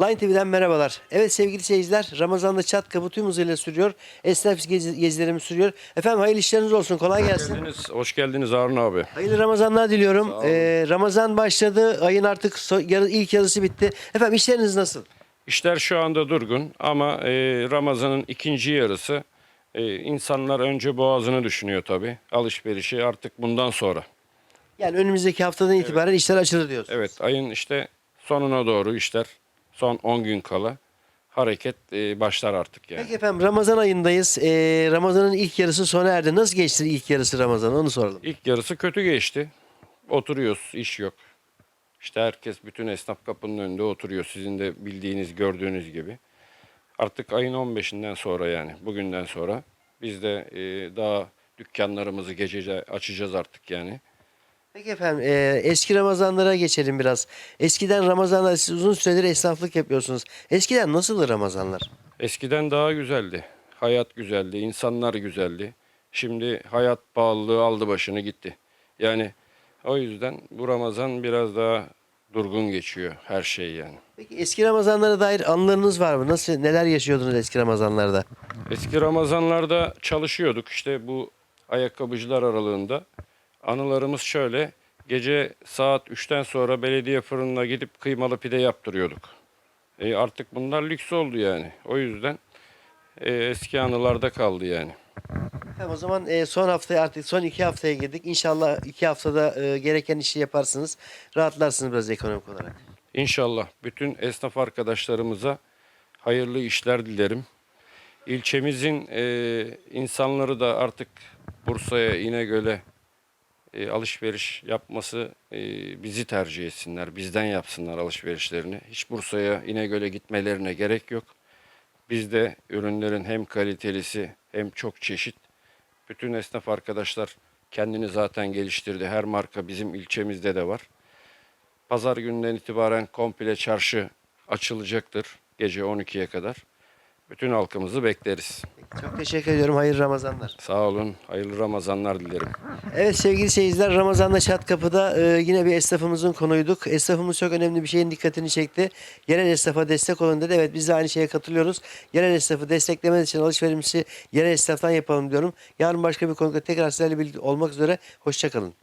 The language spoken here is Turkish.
Line TV'den merhabalar. Evet sevgili seyirciler Ramazan'da çat kapı tüm hızıyla sürüyor. Esnaf gezi, gezilerimiz sürüyor. Efendim hayırlı işleriniz olsun. Kolay gelsin. geldiniz. Hoş geldiniz Harun abi. Hayırlı Ramazanlar diliyorum. Ee, Ramazan başladı. Ayın artık so- yarı- ilk yarısı bitti. Efendim işleriniz nasıl? İşler şu anda durgun ama e, Ramazan'ın ikinci yarısı e, insanlar önce boğazını düşünüyor tabii. Alışverişi artık bundan sonra. Yani önümüzdeki haftadan itibaren işler açılır diyorsunuz. Evet ayın işte sonuna doğru işler son 10 gün kala hareket e, başlar artık yani. Peki efendim Ramazan ayındayız. Ee, Ramazan'ın ilk yarısı sona erdi. Nasıl geçti ilk yarısı Ramazan? Onu soralım. İlk yarısı kötü geçti. Oturuyoruz, iş yok. İşte herkes bütün esnaf kapının önünde oturuyor. Sizin de bildiğiniz, gördüğünüz gibi. Artık ayın 15'inden sonra yani bugünden sonra biz de e, daha dükkanlarımızı gecece açacağız artık yani. Peki efendim e, eski Ramazanlara geçelim biraz. Eskiden Ramazanlar siz uzun süredir esnaflık yapıyorsunuz. Eskiden nasıldı Ramazanlar? Eskiden daha güzeldi. Hayat güzeldi, insanlar güzeldi. Şimdi hayat pahalılığı aldı başını gitti. Yani o yüzden bu Ramazan biraz daha durgun geçiyor her şey yani. Peki eski Ramazanlara dair anılarınız var mı? Nasıl neler yaşıyordunuz eski Ramazanlarda? Eski Ramazanlarda çalışıyorduk işte bu ayakkabıcılar aralığında. Anılarımız şöyle. Gece saat 3'ten sonra belediye fırınına gidip kıymalı pide yaptırıyorduk. E artık bunlar lüks oldu yani. O yüzden e, eski anılarda kaldı yani. Tamam o zaman e, son haftaya artık son iki haftaya girdik. İnşallah iki haftada e, gereken işi yaparsınız. Rahatlarsınız biraz ekonomik olarak. İnşallah bütün esnaf arkadaşlarımıza hayırlı işler dilerim. İlçemizin e, insanları da artık Bursa'ya, İnegöl'e e, alışveriş yapması e, bizi tercih etsinler, bizden yapsınlar alışverişlerini. Hiç Bursa'ya, İnegöl'e gitmelerine gerek yok. Bizde ürünlerin hem kalitelisi hem çok çeşit. Bütün esnaf arkadaşlar kendini zaten geliştirdi. Her marka bizim ilçemizde de var. Pazar gününden itibaren komple çarşı açılacaktır gece 12'ye kadar. Bütün halkımızı bekleriz. Çok teşekkür ediyorum. Hayırlı Ramazanlar. Sağ olun, hayırlı Ramazanlar dilerim. Evet sevgili seyirciler Ramazan'da Çat Kapı'da e, yine bir esnafımızın konuyduk. Esnafımız çok önemli bir şeyin dikkatini çekti. Yerel esnafa destek olun dedi. Evet biz de aynı şeye katılıyoruz. Yerel esnafı desteklemeniz için alışverişimizi yerel esnaftan yapalım diyorum. Yarın başka bir konuyla tekrar sizlerle birlikte olmak üzere. Hoşçakalın.